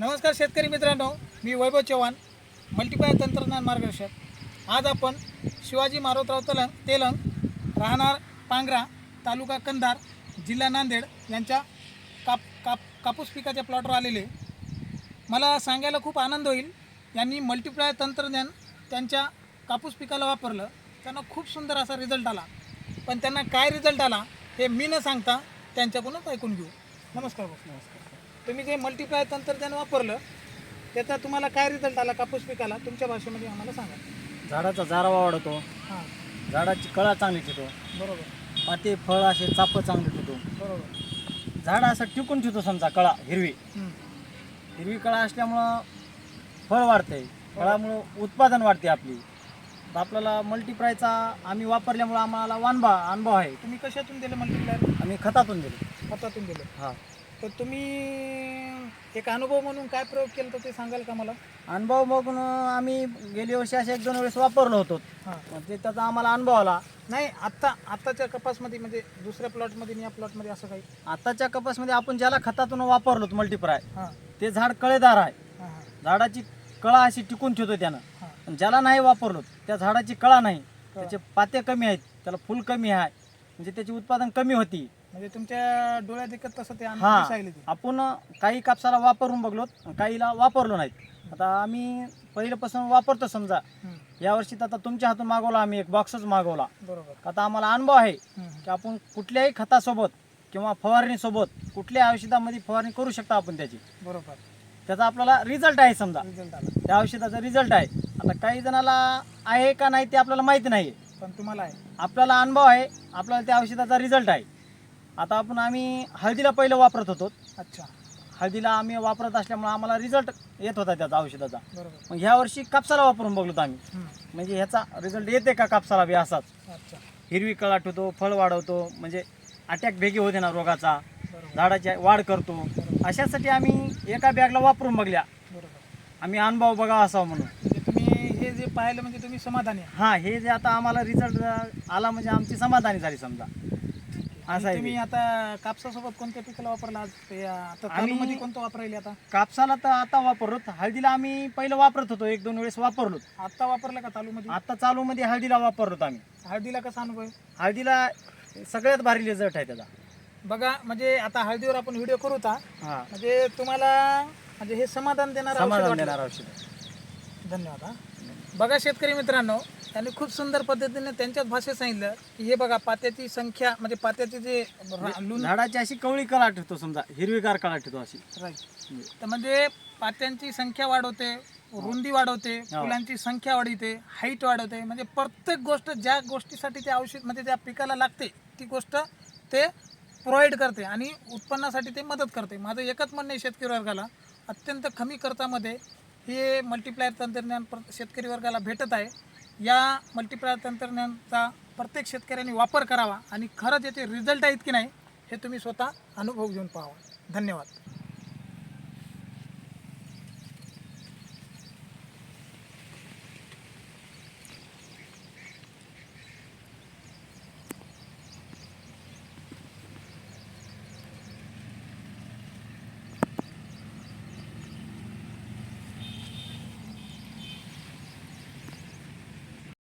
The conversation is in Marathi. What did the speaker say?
नमस्कार शेतकरी मित्रांनो मी वैभव चव्हाण मल्टीपाय तंत्रज्ञान मार्गदर्शक. आज आपण शिवाजी मारोतराव तलंग तेलंग राहणार पांगरा तालुका कंधार जिल्हा नांदेड यांच्या काप काप कापूस पिकाच्या प्लॉटवर आलेले. मला सांगायला खूप आनंद होईल. यांनी मल्टीप्लाय तंत्रज्ञान त्यांच्या कापूस पिकाला वापरलं. त्यांना खूप सुंदर असा रिझल्ट आला. पण त्यांना काय रिझल्ट आला हे मी न सांगता त्यांच्याकडूनच ऐकून घेऊ. नमस्कार नमस्कार. तुम्ही जे मल्टीप्लाय तंत्रज्ञान वापरलं त्याचा तुम्हाला काय रिझल्ट आला कापूस पिकाला? तुमच्या भाषेमध्ये आम्हाला सांगा. झाडाचा जारावा वाढतो. हां. झाडाची कळा चांगली ठेवतो बरोबर. पाते फळ असे चाप चांगले ठेवतो बरोबर. झाड असं टिकून ठेवतो समजा कळा हिरवी. हं. हिरवी कळा असल्यामुळं फळ वाढते फळामुळं उत्पादन वाढते आपली. तर आपल्याला मल्टीप्रायचा आम्ही वापरल्यामुळं आम्हाला अनुभव अनुभव आहे. तुम्ही कशातून दिले मल्टीप्लायर आम्ही खतातून दिले. खतातून दिले. हा. तर तुम्ही एक अनुभव म्हणून काय प्रयोग केला तर ते सांगाल का मला? अनुभव बघून आम्ही गेल्या वर्षी असे एक दोन वेळेस वापरलो होतो. हां. मग ते त्याचा आम्हाला अनुभव आला. नाही आत्ता आत्ताच्या कपासमध्ये म्हणजे दुसऱ्या प्लॉटमध्ये आणि या प्लॉटमध्ये असं काही? आताच्या कपासमध्ये आपण ज्याला खतातून वापरलो मल्टीप्राय हां. ते झाड कळेदार आहे. हां हां. झाडाची कळा अशी टिकून ठेवतो त्यानं. हां. पण ज्याला नाही वापरलो त्या झाडाची कळा नाही. त्याचे पाते कमी आहेत त्याला फुल कमी आहे. म्हणजे त्याचे उत्पादन कमी होती. म्हणजे तुमच्या डोळ्यात एकत तसं ते आपण काही कापसाला वापरून बघलो काहीला वापरलो नाहीत. आता आम्ही पहिल्यापासून वापरतो समजा. हं, यावर्षी तर आता तुमच्या हातून मागवला आम्ही एक बॉक्सच मागवला. बरोबर. आता आम्हाला अनुभव आहे की आपण कुठल्याही खतासोबत किंवा फवारणीसोबत कुठल्याही औषधामध्ये फवारणी करू शकता आपण त्याची. बरोबर. त्याचा आपल्याला रिझल्ट आहे समजा. रिझल्ट आला. त्या औषधाचा रिझल्ट आहे. आता काही जणाला आहे का नाही ते आपल्याला माहिती नाही पण तुम्हाला आहे. आपल्याला अनुभव आहे आपल्याला त्या औषधाचा रिझल्ट आहे. आता आपण आम्ही हळदीला पहिलं वापरत होतो. अच्छा. हळदीला आम्ही वापरत असल्यामुळे आम्हाला रिझल्ट येत होता त्याचा औषधाचा. बरोबर. मग ह्या वर्षी कापसाला वापरून बघलो आम्ही. हं, म्हणजे ह्याचा रिझल्ट येते का कापसाला बी असाच? अच्छा. हिरवी कळा ठेवतो फळ वाढवतो म्हणजे अटॅक भेगी होते ना रोगाचा. बरोबर. झाडाची वाढ करतो. अशासाठी आम्ही एका बॅगला वापरून बघल्या. बरोबर. आम्ही अनुभव बघा असावा म्हणून. म्हणजे तुम्ही हे जे पाहिलं म्हणजे तुम्ही समाधानी आहे हां हे जे आता आम्हाला रिझल्ट आला म्हणजे आमची समाधानी झाली समजा. असं आहे तुम्ही ते. आता कापसासोबत कोणत्या पिकाला वापरला आज? ते आता आम्ही- मध्ये कोणतं वापरायले आता कापसाला तर आता वापरलो. हळदीला आम्ही पहिलं वापरत होतो. एक दोन वेळेस वापरलो. आता वापरलं का तालूमध्ये आता चालू मध्ये हळदीला वापरलो आम्ही. हळदीला कसा अनुभव आहे? हळदीला सगळ्यात भारी रिझल्ट आहे त्याचा. बघा म्हणजे आता हळदीवर आपण व्हिडिओ करू होता हा. म्हणजे तुम्हाला म्हणजे हे समाधान देणार समाधान देणार औषध. धन्यवाद हा. बघा शेतकरी मित्रांनो त्यांनी खूप सुंदर पद्धतीने त्यांच्याच भाषेत सांगितलं की हे बघा पात्याची संख्या म्हणजे पात्याची जे रा- लुन झाडाची अशी कवळी कळा ठेवतो समजा हिरवीगार कळा ठेवतो अशी. राईट तर म्हणजे पात्यांची संख्या वाढवते रुंदी वाढवते फुलांची संख्या वाढवते हाईट वाढवते म्हणजे प्रत्येक गोष्ट ज्या गोष्टीसाठी ते औषध म्हणजे त्या पिकाला लागते ती गोष्ट ते प्रोव्हाइड करते आणि उत्पन्नासाठी ते मदत करते. माझं एकच म्हणणं आहे शेतकरी वर्गाला अत्यंत कमी खर्चामध्ये हे मल्टीप्लायर तंत्रज्ञान प्र- शेतकरी वर्गाला भेटत आहे. या मल्टीप्लायर तंत्रज्ञानाचा प्रत्येक शेतकऱ्यांनी वापर करावा आणि खरंच याचे रिझल्ट आहेत की नाही हे तुम्ही स्वतः अनुभव घेऊन पाहावा. धन्यवाद.